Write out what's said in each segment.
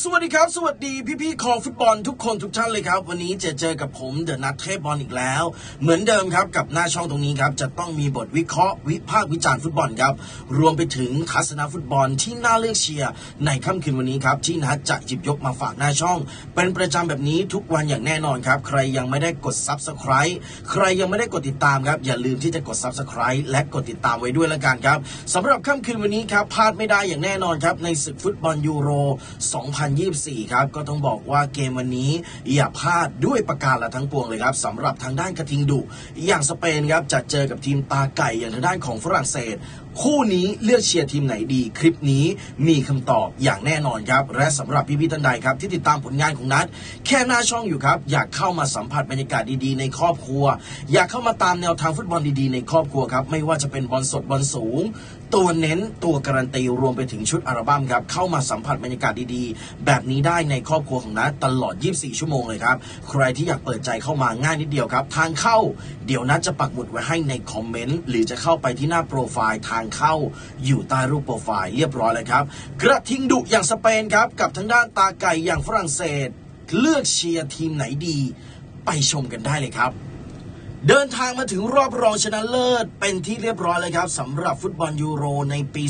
สวัสดีครับ สวัสดีพี่ๆคอฟุตบอลทุกคนทุกท่านเลยครับ วันนี้จะเจอกับผมเดอะนัทเทพบอลอีกแล้ว เหมือนเดิมครับกับหน้าช่องตรงนี้ครับจะต้องมีบทวิเคราะห์วิพากษ์วิจารณ์ฟุตบอลครับรวมไปถึงทัศนฟุตบอลที่น่าเลือกเชียร์ในค่ำคืนวันนี้ครับที่นัทจะหยิบยกมาฝากหน้าช่อง เป็นประจำแบบนี้ทุกวันอย่างแน่นอนครับ ใครยังไม่ได้กด Subscribe ใครยังไม่ได้กดติดตามครับอย่าลืมที่จะกด Subscribe และกดติดตามไว้ด้วยละกันครับสำหรับค่ำคืนวันนี้ครับพลาดไม่ได้อย่างแน่นอนครับในศึกฟุตบอลยูโร2024 ครับ ก็ต้องบอกว่าเกมวันนี้อย่าพลาดด้วยประการละทั้งปวงเลยครับสำหรับทางด้านกระทิงดุ อย่างสเปนครับจะเจอกับทีมตาไก่อย่างทางด้านของฝรั่งเศส คู่นี้เลือกเชียร์ทีมไหนดี คลิปนี้มีคำตอบอย่างแน่นอนครับ และสำหรับพี่ๆท่านใดครับ ที่ติดตามผลงานของนัดแค่หน้าช่องอยู่ครับ อยากเข้ามาสัมผัสบรรยากาศดีๆ ในครอบครัว อยากเข้ามาตามแนวทางฟุตบอลดีๆในครอบครัวครับไม่ว่าจะเป็นบอลสดบอลสูง ตัวเน้นตัวการันตีรวมไปถึงชุดอัลบั้มครับเข้ามาสัมผัสบรรยากาศดีๆแบบนี้ได้ในครอบครัวของนัดตลอด 24 ชั่วโมงเลยครับ ใครที่อยากเปิดใจเข้ามาง่ายนิดเดียวครับ ทางเข้าเดี๋ยวนัดจะปักหมุดไว้ให้ในคอมเมนต์หรือจะเข้าไปที่หน้าโปรไฟล์ทางเข้าอยู่ใต้รูปโปรไฟล์เรียบร้อยเลยครับกระทิงดุอย่างสเปนครับกับทางด้านตาไก่อย่างฝรั่งเศส เลือกเชียร์ทีมไหนดี ไปชมกันได้เลยครับ เดินทางมาถึงรอบรองชนะเลิศ เป็นที่เรียบร้อยเลยครับสำหรับฟุตบอลยูโรในปี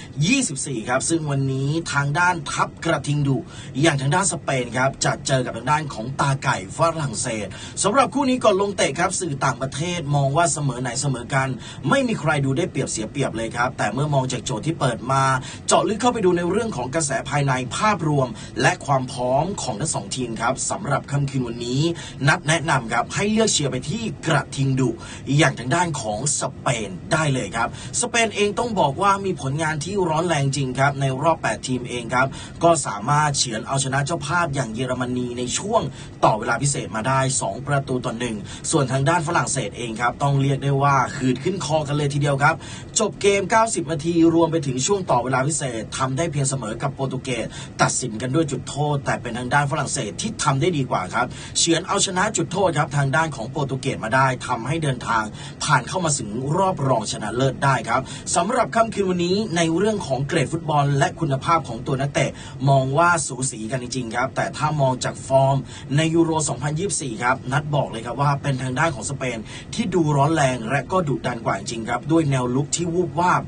2024 ครับ ซึ่งวันนี้ทางด้านทัพกระทิงดุอย่างทางด้านสเปนครับจะเจอกับทางด้านของตาไก่ฝรั่งเศสสำหรับคู่นี้ก่อนลงเตะครับสื่อต่างประเทศมองว่าเสมอไหนเสมอกัน ไม่มีใครดูได้เปรียบเสียเปรียบเลยครับ แต่เมื่อมองจากโจทย์ที่เปิดมา เจาะลึกเข้าไปดูในเรื่องของกระแสภายในภาพรวม และความพร้อมของทั้งสองทีมครับสำหรับค่ำคืนวันนี้ นัดแนะนำครับให้เลือกเชียร์ไปที่กระทิงดุอย่างทางด้านของสเปนได้เลยครับ สเปนเองต้องบอกว่ามีผลงานที่ร้อนแรงจริงครับ ในรอบ 8 ทีมเองครับ ก็สามารถเฉือนเอาชนะเจ้าภาพอย่างเยอรมนีในช่วงต่อเวลาพิเศษมาได้ 2 ประตูต่อหนึ่งส่วนทางด้านฝรั่งเศสเองครับ ต้องเรียกได้ว่าขืดขึ้นคอกันเลยทีเดียวครับ จบเกม 90 นาทีรวมไปถึงช่วงต่อเวลาพิเศษทำได้เพียงเสมอกับโปรตุเกสตัดสินกันด้วยจุดโทษ แต่เป็นทางด้านฝรั่งเศสที่ทำได้ดีกว่าครับเฉือนเอาชนะจุดโทษครับทางด้านของโปรตุเกสมาได้ทำให้เดินทางผ่านเข้ามาถึงรอบรองชนะเลิศได้ครับสำหรับค่ำคืนวันนี้ในเรื่องของเกรดฟุตบอล และคุณภาพของตัวนักเตะมองว่าสูสีกันจริงๆครับ แต่ถ้ามองจากฟอร์มในยูโร 2024 ครับ นัดบอกเลยครับว่าเป็นทางด้านของสเปนที่ดูร้อนแรงและก็ดุดันกว่าจริงครับ ด้วยแนวลุกที่วูบวาบ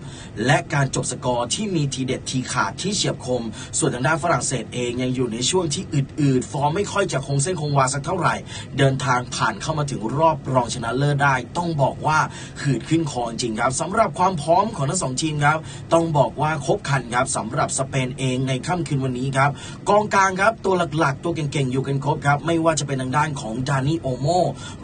และการจบสกอร์ที่มีทีเด็ดทีขาดที่เฉียบคม ส่วนทางด้านฝรั่งเศสเองยังอยู่ในช่วงที่อืดๆ ฟอร์มไม่ค่อยจะคงเส้นคงวาสักเท่าไหร่ เดินทางผ่านเข้ามาถึงรอบรองชนะเลิศได้ ต้องบอกว่าขืดขึ้นคอจริงครับสำหรับความพร้อมของทั้งสองทีมครับ ต้องบอกว่าครบครันครับสำหรับสเปนเองในค่ำคืนวันนี้ครับ กองกลางครับตัวหลักๆ ตัวเก่งๆ อยู่กันครบครับ ไม่ว่าจะเป็นทางด้านของดานิโอโม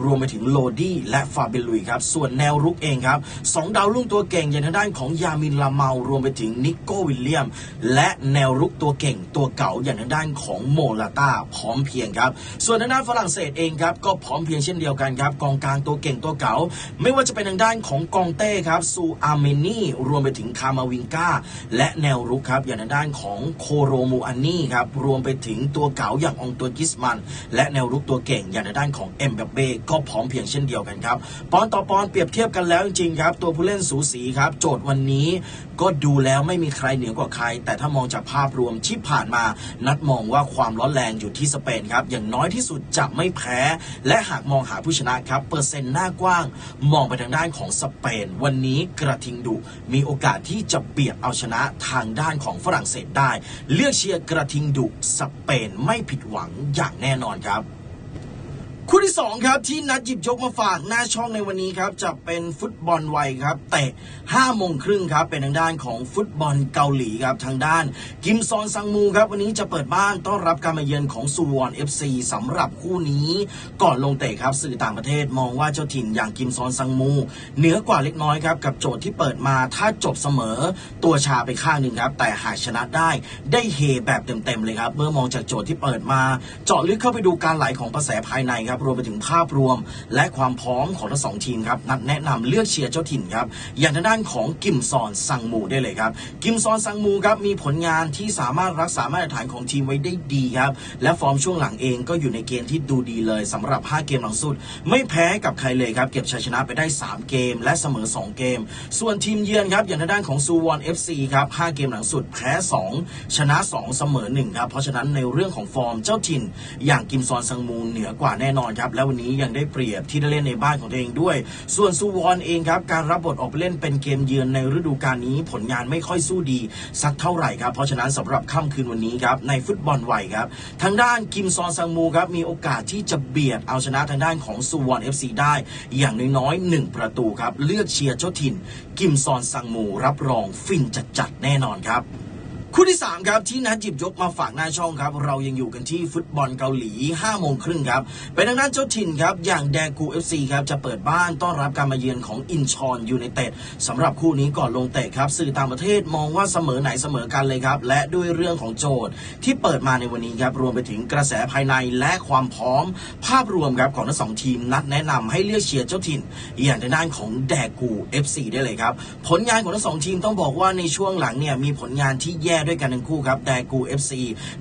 รวมไปถึงโลดี้และฟาเบลุยครับ ส่วนแนวรุกเองครับสองดาวรุ่งตัวเก่งอย่างทางด้านของยามินลาเมารวมไปถึงนิโก้วิลเลียม และแนวรุกตัวเก่งตัวเก่าอย่างทางด้านของโมลาตาพร้อมเพียงครับ ส่วนทางด้านฝรั่งเศสเองครับก็พร้อมเพียงเช่นเดียวกันครับกองกลางตัวเก่งตัวเก่าไม่ว่าจะเป็นทางด้านของกองเต้ครับซูอาเมนี่รวมไปถึงคามาวิงกาและแนวรุกครับอย่างทางด้านของโคโรมูอันนี่ครับรวมไปถึงตัวเก่าอย่างองตัวกิสมัน และแนวรุกตัวเก่งอย่างทางด้านของเอ็มบัปเบ้ก็พร้อมเพียงเช่นเดียวกันครับปอนต่อปอนเปรียบเทียบกันแล้วจริงๆครับตัวผู้เล่นสูสีครับโจทย์วันนี้ก็ดูแล้วไม่มีใครเหนือกว่าใคร แต่ถ้ามองจากภาพรวมที่ผ่านมา นัดมองว่าความร้อนแรงอยู่ที่สเปนครับอย่างน้อยที่สุดจะไม่แพ้ และหากมองหาผู้ชนะครับเปอร์เซ็นต์หน้ากว้าง มองไปทางด้านของสเปน วันนี้กระทิงดุมีโอกาสที่จะเบียดเอาชนะทางด้านของฝรั่งเศสได้ เลือกเชียร์กระทิงดุสเปนไม่ผิดหวังอย่างแน่นอนครับ คู่ที่2ครับที่นัดหยิบยกมาฝากหน้าช่องในวันนี้ครับจะเป็นฟุตบอลวัยครับเตะ5โมงครึ่งครับเป็นทางด้านของฟุตบอลเกาหลีครับทางด้าน กิมซอนซังมูครับวันนี้จะเปิดบ้านต้อนรับการมาเยือนของซูวอน FC สำหรับคู่นี้ ก่อนลงเตะครับสื่อต่างประเทศมองว่าเจ้าถิ่นอย่างกิมซอนซังมู เหนือกว่าเล็กน้อยครับกับโจทย์ที่เปิดมาถ้าจบเสมอ ตัวชาไปข้างหนึ่งครับแต่หากชนะได้ได้เฮแบบเต็มๆเลยครับเมื่อมองจากโจทย์ที่เปิดมา เจาะลึกเข้าไปดูการไหลของกระแสภายในครับครับรวมไปถึงภาพรวม และความพร้อมของทั้งสองทีมครับนัดแนะนำเลือกเชียร์เจ้าถิ่นครับอย่างทางด้านของกิมซอนซังมูได้เลยครับกิมซอนซังมูครับมีผลงานที่สามารถรักษามาตรฐานของทีมไว้ได้ดีครับและฟอร์มช่วงหลังเองก็อยู่ในเกณฑ์ที่ดูดีเลยสำหรับ 5 เกมหลังสุด ไม่แพ้กับใครเลยครับเก็บชัยชนะไปได้ 3 เกม และเสมอ 2 เกม ส่วนทีมเยือนครับอย่างทางด้านของซูวอน FC ครับ5เกมหลังสุดแพ้2 ชนะ 2 เสมอ1ครับเพราะฉะนั้นในเรื่องของฟอร์มเจ้าถิ่น อย่างกิมซอนซังมูเหนือกว่าแน่นอนครับ และวันนี้ยังได้เปรียบที่ได้เล่นในบ้านของตัวเองด้วย ส่วนซูวอนเองครับ การรับบทออกไปเล่นเป็นเกมเยือนในฤดูกาลนี้ผลงานไม่ค่อยสู้ดี สักเท่าไหร่ครับ เพราะฉะนั้นสำหรับค่ำคืนวันนี้ครับในฟุตบอลไวยครับ ทางด้านกิมซอนซังมูครับมีโอกาสที่จะเบียดเอาชนะทางด้านของซูวอน FC ได้อย่างน้อยๆ1ประตูครับเลือกเชียร์เจ้าถิ่น กิมซอนซังมูรับรองฟินจัดๆแน่นอนครับ คู่ที่ 3 ครับที่นัดหยิบยกมาฝากหน้าช่องครับ เรายังอยู่กันที่ฟุตบอลเกาหลี5โมงครึ่งครับเป็นทางด้านเจ้าถิ่นครับ อย่างแดกู FC ครับ จะเปิดบ้านต้อนรับการมาเยือนของอินชอนยูไนเต็ดสำหรับคู่นี้ก่อนลงเตะครับ สื่อต่างประเทศมองว่าเสมอไหนเสมอกันเลยครับ และด้วยเรื่องของโจทย์ที่เปิดมาในวันนี้ครับรวมไปถึงกระแสภายในและความพร้อม ภาพรวมครับของทั้งสองทีมนัดแนะนำให้เลือกเชียร์เจ้าถิ่น อย่างทางด้านของแดกู FC ได้เลยครับผลงานของทั้งสองทีมต้องบอกว่าในช่วงหลังเนี่ยมีผลงานที่แย่ด้วยกันทั้งคู่ครับแดกู FC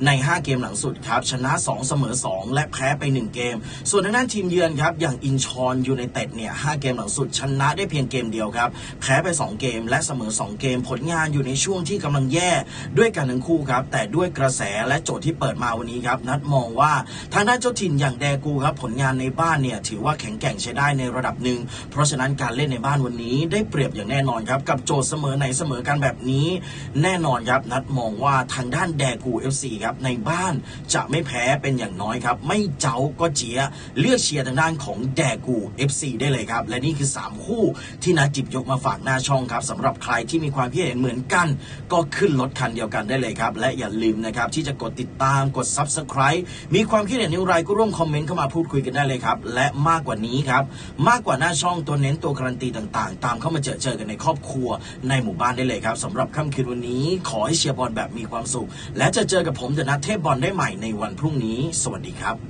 ใน 5 เกมหลังสุดครับ ชนะ 2 เสมอ 2 และแพ้ไป 1 เกม ส่วนทางด้านทีมเยือนครับ อย่างอินชอนยูไนเต็ดเนี่ย 5 เกมหลังสุด ชนะได้เพียงเกมเดียวครับ แพ้ไป 2 เกม และเสมอ 2 เกม ผลงานอยู่ในช่วงที่กำลังแย่ด้วยกันทั้งคู่ครับ แต่ด้วยกระแสและโจทย์ที่เปิดมาวันนี้ครับ นัดมองว่าทางด้านเจ้าถิ่นอย่างแดกูครับ ผลงานในบ้านเนี่ยถือว่าแข็งแกร่งใช้ได้ในระดับหนึ่ง เพราะฉะนั้นการเล่นในบ้านวันนี้ได้เปรียบอย่างแน่นอนครับ กับโจทย์เสมอไหนเสมอกันแบบนี้ แน่นอนครับนัดมองว่าทางด้านแดกู FC ครับในบ้านจะไม่แพ้เป็นอย่างน้อยครับ ไม่เจ้าก็เจียเลือกเชียร์ทางด้านของแดกู FC ได้เลยครับ และนี่คือ 3 คู่ที่นัดจิบยกมาฝากหน้าช่องครับสำหรับใครที่มีความคิดเห็นเหมือนกัน ก็ขึ้นรถคันเดียวกันได้เลยครับ และอย่าลืมนะครับที่จะกดติดตามกด Subscribe มีความคิดเห็นอย่างไรก็ร่วมคอมเมนต์เข้ามาพูดคุยกันได้เลยครับ และมากกว่านี้ครับมากกว่าหน้าช่องตัวเน้นตัวการันตีต่างๆ ตามเข้ามาเจอเจอกันในครอบครัวในหมู่บ้านได้เลยครับสำหรับค่ำคืนวันนี้ขอให้เชียร์บอลแบบมีความสุข และจะเจอกับผมเดอะนัทเทพบอลได้ใหม่ในวันพรุ่งนี้ สวัสดีครับ